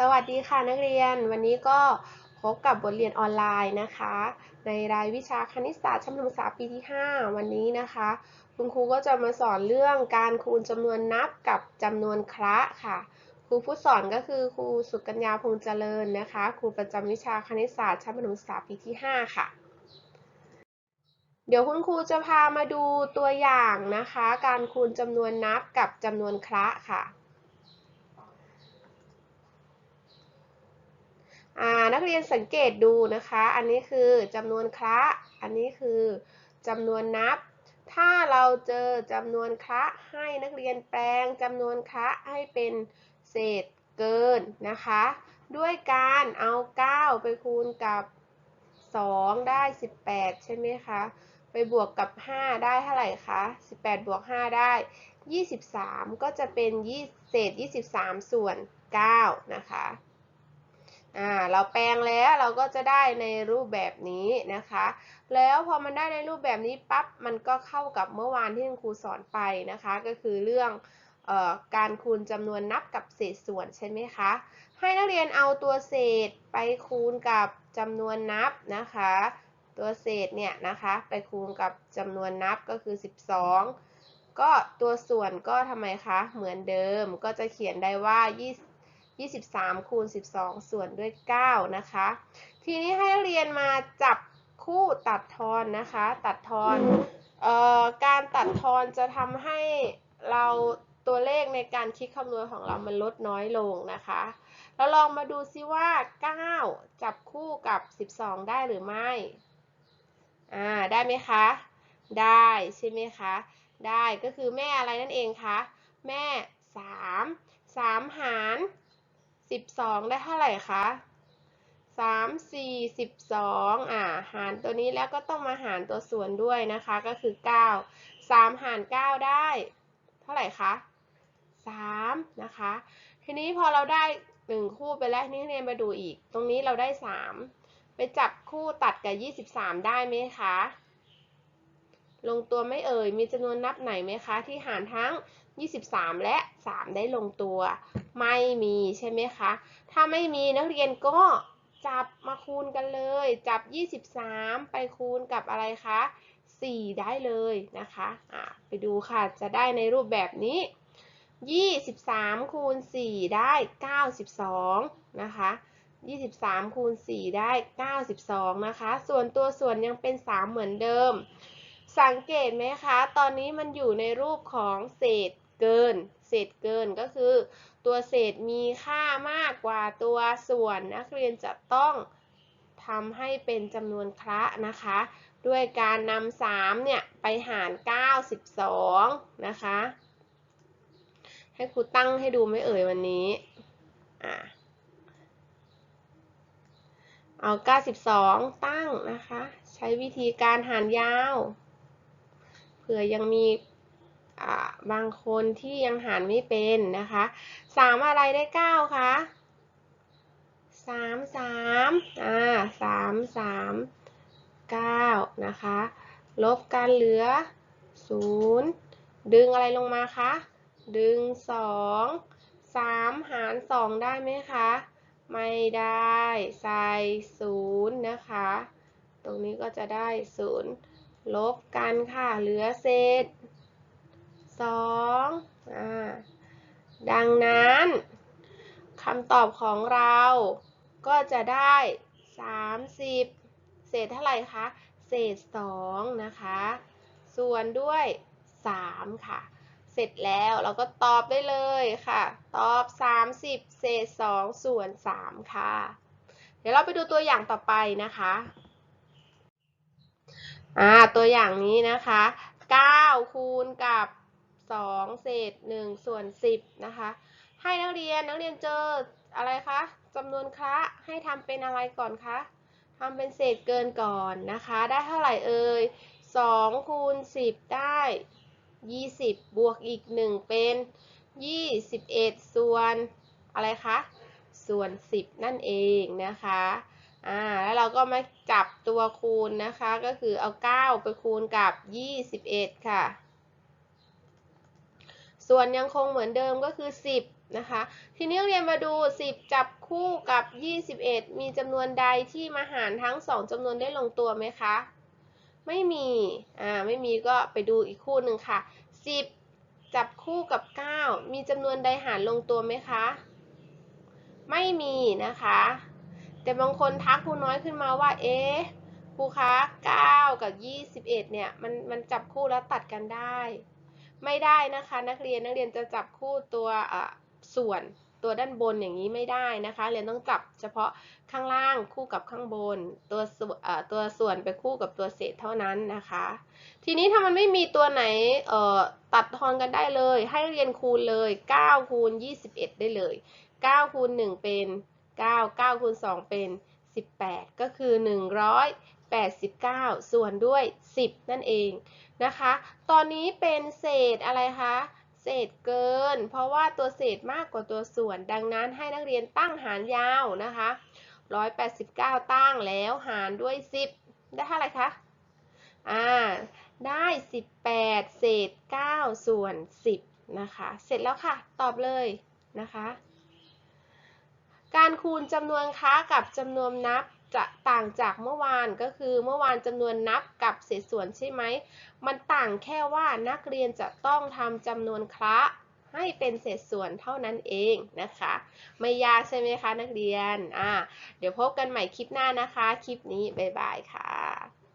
สวัสดีค่ะนักเรียนวันนี้ก็พบกับบทเรียนออนไลน์นะคะ ในรายวิชาคณิตศาสตร์ชั้นประถมศึกษาปีที่ 5 วันนี้นะคะ คุณครูก็จะมาสอนเรื่องการคูณจำนวนนับกับจำนวนคละค่ะครูผู้สอนก็คือครูสุกัญญาพงษ์เจริญนะคะครูประจำวิชาคณิตศาสตร์ชั้นประถมศึกษาปีที่ 5 ค่ะ เดี๋ยวคุณครูจะพามาดูตัวอย่างนะคะ การคูณจำนวนนับกับจำนวนคละค่ะ อ่า นักเรียนสังเกตดูนะคะ อันนี้คือจำนวนคละ อันนี้คือจำนวนนับ ถ้าเราเจอจำนวนคละให้นักเรียนแปลงจำนวนคละให้เป็นเศษเกินนะคะ ด้วยการเอา 9 ไปคูณกับ 2 ได้ 18 ใช่ไหมคะ ไปบวกกับ 5 ได้เท่าไหร่คะ 18 บวก 5 ได้ 23 ก็จะเป็นเศษ 23 ส่วน 9 นะคะ อ่าเราแปลงแล้วเราก็จะได้ในรูปแบบนี้นะคะ แล้วพอมันได้ในรูปแบบนี้ปั๊บมันก็เข้ากับเมื่อวานที่คุณครูสอนไปนะคะ ก็คือเรื่องออการคูณจำนวนนับกับเศษส่วนใช่ไหมคะ ให้นักเรียนเอาตัวเศษไปคูณกับจำนวนนับนะคะ ตัวเศษเนี่ยนะคะไปคูณกับจำนวนนับก็คือ 12 ก็ตัวส่วนก็ทำไมคะเหมือนเดิมก็จะเขียนได้ว่า20 23 คูณ 12 ส่วนด้วย 9 นะคะ ทีนี้ให้เรียนมาจับคู่ตัดทอนนะคะ ตัดทอนเอ่อการตัดทอนจะทำให้เราตัวเลขในการคิดคำนวณของเรามันลดน้อยลงนะคะ เราลองมาดูซิว่า 9 จับคู่กับ 12 ได้หรือไม่ อ่า ได้ไหมคะ ได้ใช่ไหมคะ ได้ก็คือแม่อะไรนั่นเองคะ แม่ 3 3 หาร 12ได้เท่าไหร่คะ3 4 12อ่า หารตัวนี้แล้วก็ต้องมาหารตัวส่วนด้วยนะคะ ก็คือ9 3หาร9ได้ เท่าไหร่คะ3นะคะ ทีนี้พอเราได้1คู่ไปแล้วนี่เรียนมาดูอีก ตรงนี้เราได้3ไปจับคู่ตัดกับ23ได้ไหมคะลงตัวไม่เอ่ย มีจำนวนนับไหนไหมคะ ที่หารทั้ง 23 และ 3 ได้ลงตัว ไม่มีใช่ไหมคะ ถ้าไม่มีนักเรียนก็จับมาคูณกันเลย จับ 23 ไปคูณกับอะไรคะ 4 ได้เลยนะคะะไปดูค่ะ จะได้ในรูปแบบนี้ 23 คูณ 4 ได้ 92 นะคะ23คูณ4ได้ 92 นะคะ ส่วนตัวส่วนยังเป็น 3 เหมือนเดิม สังเกตไหมคะ ตอนนี้มันอยู่ในรูปของเศษ เกิน เศษเกินก็คือ ตัวเศษมีค่ามากกว่าตัวส่วนนักเรียนจะต้องทำให้เป็นจำนวนคละนะคะ ด้วยการนำ3เนี่ยไปหาร 92 นะคะ ให้ครูตั้งให้ดูไม่เอ่ยวันนี้อ่าเอา 92 ตั้งนะคะ ใช้วิธีการหารยาว เผื่อยังมี บางคนที่ยังหารไม่เป็นนะคะ3อะไรได้9คะ3 3อ่า3 3 9นะคะ ลบกันเหลือ0ดึงอะไรลงมาคะ ดึง2 3หาร2ได้ไหมคะ ไม่ได้ใส่0นะคะ ตรงนี้ก็จะได้0ลบกันค่ะ เหลือเศษ 2อ่าดังนั้นคำตอบของเราก็จะได้ 30 เศษเท่าไหร่คะ เศษ 2 นะคะ ส่วนด้วย 3 ค่ะ เสร็จแล้วเราก็ตอบได้เลยค่ะ ตอบ 30 เศษ 2 ส่วน 3 ค่ะ เดี๋ยวเราไปดูตัวอย่างต่อไปนะคะอ่าตัวอย่างนี้นะคะ 9 คูณกับ 2 เศษ 1 ส่วน 10 นะคะ ให้นักเรียนนักเรียนเจออะไรคะจำนวนคละให้ทำเป็นอะไรก่อนคะทำเป็นเศษเกินก่อนนะคะ ได้เท่าไหร่เอ่ย2คูณ10 ได้ 20 บวกอีก 1 เป็น 21 ส่วนอะไรคะส่วน 10 นั่นเองนะคะอ่าแล้วเราก็มาจับตัวคูณนะคะ ก็คือเอา 9 ไปคูณกับ 21 ค่ะ ส่วนยังคงเหมือนเดิมก็คือ 10 นะคะ ทีนี้เรียนมาดู 10 จับคู่กับ 21 มีจำนวนใดที่มาหารทั้ง 2จำนวนได้ลงตัวไหมคะ ไม่มี อ่า ไม่มีก็ไปดูอีกคู่หนึ่งค่ะ 10 จับคู่กับ 9 มีจำนวนใดหารลงตัวไหมคะ ไม่มีนะคะ แต่บางคนทักครูน้อยขึ้นมาว่า เอ๊ะครูคะ 9 กับ 21 เนี่ย มัน มันจับคู่แล้วตัดกันได้ ไม่ได้นะคะ นักเรียนนักเรียนจะจับคู่ตัวอะส่วนตัวด้านบนอย่างนี้ไม่ได้นะคะ เรียนต้องจับเฉพาะข้างล่างคู่กับข้างบน ตัวส่วนตัวส่วนไปคู่กับตัวเศษเท่านั้นนะคะ ทีนี้ถ้ามันไม่มีตัวไหนเอ่อตัดทอนกันได้เลย ให้เรียนคูณเลย9คูณ21 ได้เลย9คูณ1เป็น 9 9คูณ2เป็น 18 ก็คือ 189 ส่วนด้วย 10 นั่นเองนะคะ ตอนนี้เป็นเศษอะไรคะ เศษเกิน เพราะว่าตัวเศษมากกว่าตัวส่วน ดังนั้นให้นักเรียนตั้งหารยาวนะคะ 189 ตั้งแล้วหารด้วย 10 ได้เท่าไหร่คะ อ่า ได้ 18 เศษ 9 ส่วน 10 นะคะ เสร็จแล้วค่ะ ตอบเลยนะคะ การคูณจำนวนค้ากับจำนวนนับจะต่างจากเมื่อวานก็คือเมื่อวานจำนวนนับกับเศษส่วนใช่ไหม มันต่างแค่ว่านักเรียนจะต้องทำจำนวนคละให้เป็นเศษส่วนเท่านั้นเองนะคะ ไม่ยากใช่ไหมคะนักเรียนอ่าเดี๋ยวพบกันใหม่คลิปหน้านะคะ คลิปนี้ บ๊ายบายค่ะ